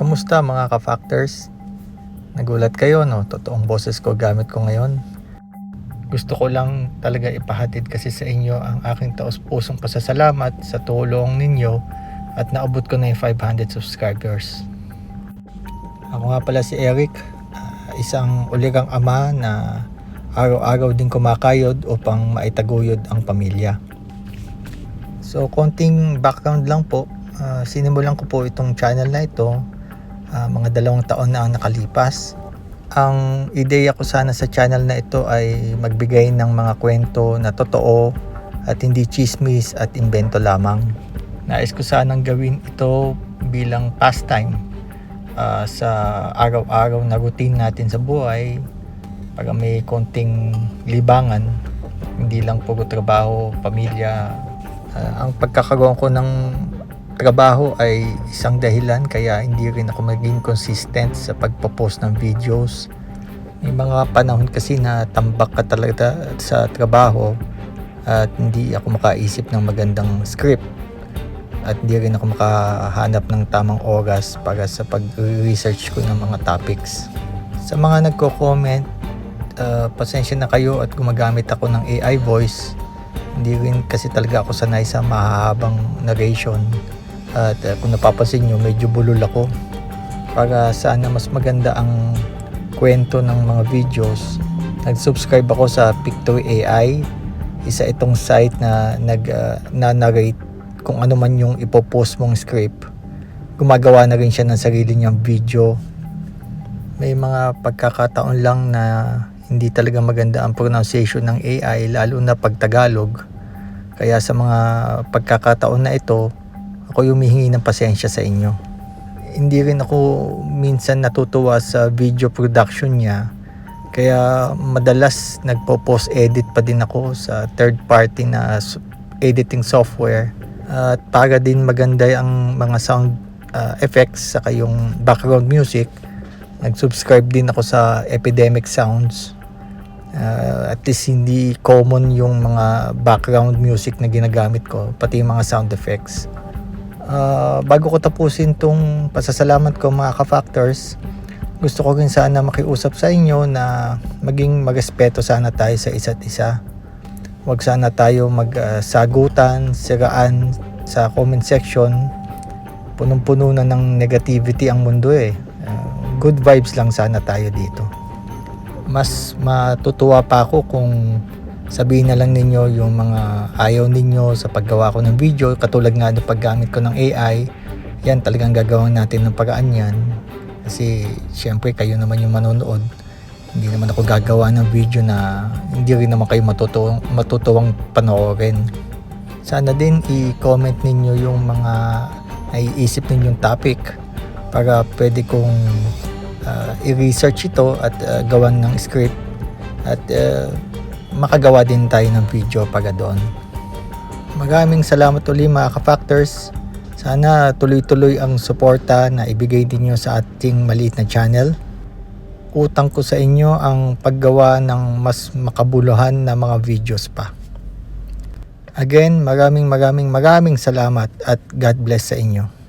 Kamusta mga ka-factors? Nagulat kayo no? Totoong boses ko gamit ko ngayon. Gusto ko lang talaga ipahatid kasi sa inyo ang aking taos-pusong pasasalamat sa tulong ninyo at naabot ko na yung 500 subscribers. Ako nga pala si Eric, ah, isang uligang ama na araw-araw din kumakayod upang maitaguyod ang pamilya. So konting background lang po, Ah, sinimulan ko po itong channel na ito ah, mga dalawang taon na ang nakalipas. Ang ideya ko sana sa channel na ito ay magbigay ng mga kwento na totoo at hindi chismis at invento lamang. Nais ko sanang gawin ito bilang pastime ah, sa araw-araw na routine natin sa buhay para may konting libangan hindi lang puro trabaho, pamilya. Ah, ang pagkakaroon ko ng trabaho ay isang dahilan kaya hindi rin ako maging consistent sa pagpo-post ng videos. May mga panahon kasi na tambak ka talaga sa trabaho at hindi ako makaisip ng magandang script at hindi rin ako makahanap ng tamang oras para sa pag-research ko ng mga topics. Sa mga nagko-comment, uh, pasensya na kayo at gumagamit ako ng AI voice. Hindi rin kasi talaga ako sanay sa mahahabang narration at uh, kung napapansin nyo, medyo bulol ako. Para sana mas maganda ang kwento ng mga videos, nag-subscribe ako sa Pictory AI. Isa itong site na nag-narrate kung ano man yung ipopost mong script. Gumagawa na rin siya ng sarili niyang video. May mga pagkakataon lang na hindi talaga maganda ang pronunciation ng AI lalo na pag Tagalog. Kaya sa mga pagkakataon na ito, ako humihingi ng pasensya sa inyo. Hindi rin ako minsan natutuwa sa video production niya. Kaya madalas nagpo-post edit pa din ako sa third party na editing software. At para din maganda ang mga sound uh, effects saka yung background music, nag-subscribe din ako sa Epidemic Sounds. Uh, at least hindi common yung mga background music na ginagamit ko, pati yung mga sound effects. Uh, bago ko tapusin tong pasasalamat ko mga ka-factors, gusto ko rin sana makiusap sa inyo na maging marespeto sana tayo sa isa't isa. Huwag sana tayo magsagutan, uh, siraan sa comment section. Punong-puno na ng negativity ang mundo eh. Uh, good vibes lang sana tayo dito. Mas matutuwa pa ako kung sabihin na lang ninyo yung mga ayaw ninyo sa paggawa ko ng video. Katulad nga ng paggamit ko ng AI yan talagang gagawin natin ng paraan yan. Kasi syempre kayo naman yung manonood. Hindi naman ako gagawa ng video na hindi rin naman kayo matutuwang, matutuwang panoorin. Sana din i-comment ninyo yung mga naiisip ninyong topic para pwede kong uh, i-research ito at uh, gawan ng script. At uh, makagawa din tayo ng video pag doon. Maraming salamat ulit mga ka-factors. Sana tuloy-tuloy ang suporta na ibigay ninyo sa ating maliit na channel. Utang ko sa inyo ang paggawa ng mas makabuluhan na mga videos pa. Again, maraming maraming maraming salamat at God bless sa inyo.